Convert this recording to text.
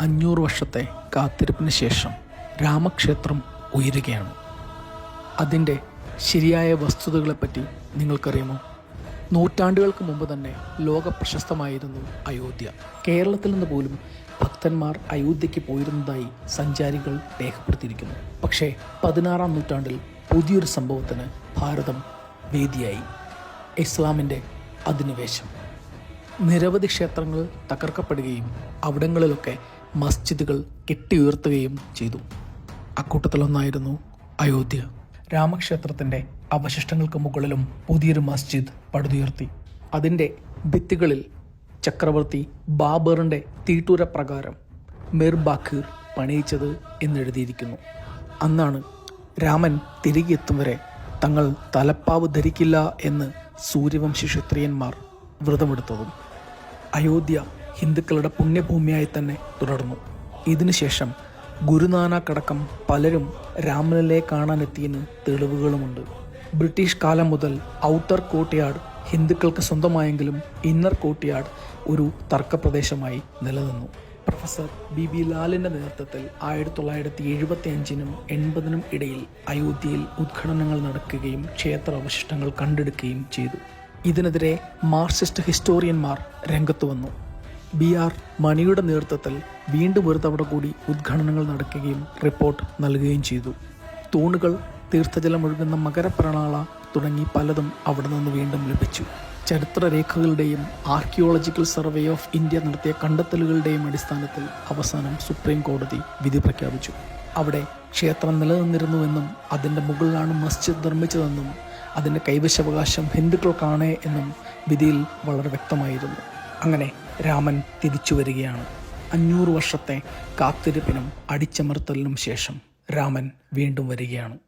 അഞ്ഞൂറ് വർഷത്തെ കാത്തിരിപ്പിന് ശേഷം രാമക്ഷേത്രം ഉയരുകയാണ്. അതിന്റെ ശരിയായ വസ്തുതകളെപ്പറ്റി നിങ്ങൾക്കറിയാമോ? നൂറ്റാണ്ടുകൾക്ക് മുമ്പ് തന്നെ ലോക പ്രശസ്തമായിരുന്നു അയോധ്യ. കേരളത്തിൽ നിന്ന് പോലും ഭക്തന്മാർ അയോധ്യയ്ക്ക് പോയിരുന്നതായി സഞ്ചാരികൾ രേഖപ്പെടുത്തിയിരിക്കുന്നു. പക്ഷേ പതിനാറാം നൂറ്റാണ്ടിൽ പുതിയൊരു സംഭവത്തിന് ഭാരതം വേദിയായി. ഇസ്ലാമിന്റെ അധിനിവേശം. നിരവധി ക്ഷേത്രങ്ങൾ തകർക്കപ്പെടുകയും അവിടങ്ങളിലൊക്കെ മസ്ജിദുകൾ കെട്ടിയുയർത്തുകയും ചെയ്തു. അക്കൂട്ടത്തിലൊന്നായിരുന്നു അയോധ്യ. രാമക്ഷേത്രത്തിന്റെ അവശിഷ്ടങ്ങൾക്ക് മുകളിലും പുതിയൊരു മസ്ജിദ് പടുതുയർത്തി. അതിന്റെ ഭിത്തികളിൽ ചക്രവർത്തി ബാബറിന്റെ തീട്ടൂര പ്രകാരം മിർ ബാഖീർ പണിയിച്ചത് എന്നെഴുതിയിരിക്കുന്നു. അന്നാണ് രാമൻ തിരികെ എത്തും വരെ തങ്ങൾ തലപ്പാവ് ധരിക്കില്ല എന്ന് സൂര്യവംശി ക്ഷത്രിയന്മാർ വ്രതമെടുത്തതും. അയോധ്യ ഹിന്ദുക്കളുടെ പുണ്യഭൂമിയായി തന്നെ തുടർന്നു. ഇതിനുശേഷം ഗുരുനാനാക്കടക്കം പലരും രാമലലയെ കാണാനെത്തിയതിന് തെളിവുകളുമുണ്ട്. ബ്രിട്ടീഷ് കാലം മുതൽ ഔട്ടർ കോട്ടിയാട് ഹിന്ദുക്കൾക്ക് സ്വന്തമായെങ്കിലും ഇന്നർ കോട്ടിയാട് ഒരു തർക്കപ്രദേശമായി നിലനിന്നു. പ്രൊഫസർ ബി ബി ലാലിന്റെ നേതൃത്വത്തിൽ ആയിരത്തി തൊള്ളായിരത്തി എഴുപത്തി അഞ്ചിനും എൺപതിനും ഇടയിൽ അയോധ്യയിൽ ഉദ്ഘാടനങ്ങൾ നടക്കുകയും ക്ഷേത്ര അവശിഷ്ടങ്ങൾ കണ്ടെടുക്കുകയും ചെയ്തു. ഇതിനെതിരെ മാർക്സിസ്റ്റ് ഹിസ്റ്റോറിയന്മാർ രംഗത്ത് വന്നു. ബി ആർ മണിയുടെ നേതൃത്വത്തിൽ വീണ്ടും ഒരു തവണ കൂടി ഉദ്ഘാടനങ്ങൾ നടക്കുകയും റിപ്പോർട്ട് നൽകുകയും ചെയ്തു. തൂണുകൾ തീർത്ഥജലം ഒഴുകുന്ന മകരപ്രണാള തുടങ്ങി പലതും അവിടെ നിന്ന് വീണ്ടും ലഭിച്ചു. ചരിത്രരേഖകളുടെയും ആർക്കിയോളജിക്കൽ സർവേ ഓഫ് ഇന്ത്യ നടത്തിയ കണ്ടെത്തലുകളുടെയും അടിസ്ഥാനത്തിൽ അവസാനം സുപ്രീം കോടതി വിധി പ്രഖ്യാപിച്ചു. അവിടെ ക്ഷേത്രം നിലനിന്നിരുന്നുവെന്നും അതിന്റെ മുകളിലാണ് മസ്ജിദ് നിർമ്മിച്ചതെന്നും അതിന്റെ കൈവശാവകാശം ഹിന്ദുക്കൾക്കാണ് എന്നും വിധിയിൽ വളരെ വ്യക്തമായിരുന്നു. അങ്ങനെ രാമൻ തിരിച്ചു വരികയാണ്. അഞ്ഞൂറ് വർഷത്തെ കാത്തിരിപ്പിനും അടിച്ചമർത്തലിനും ശേഷം രാമൻ വീണ്ടും വരികയാണ്.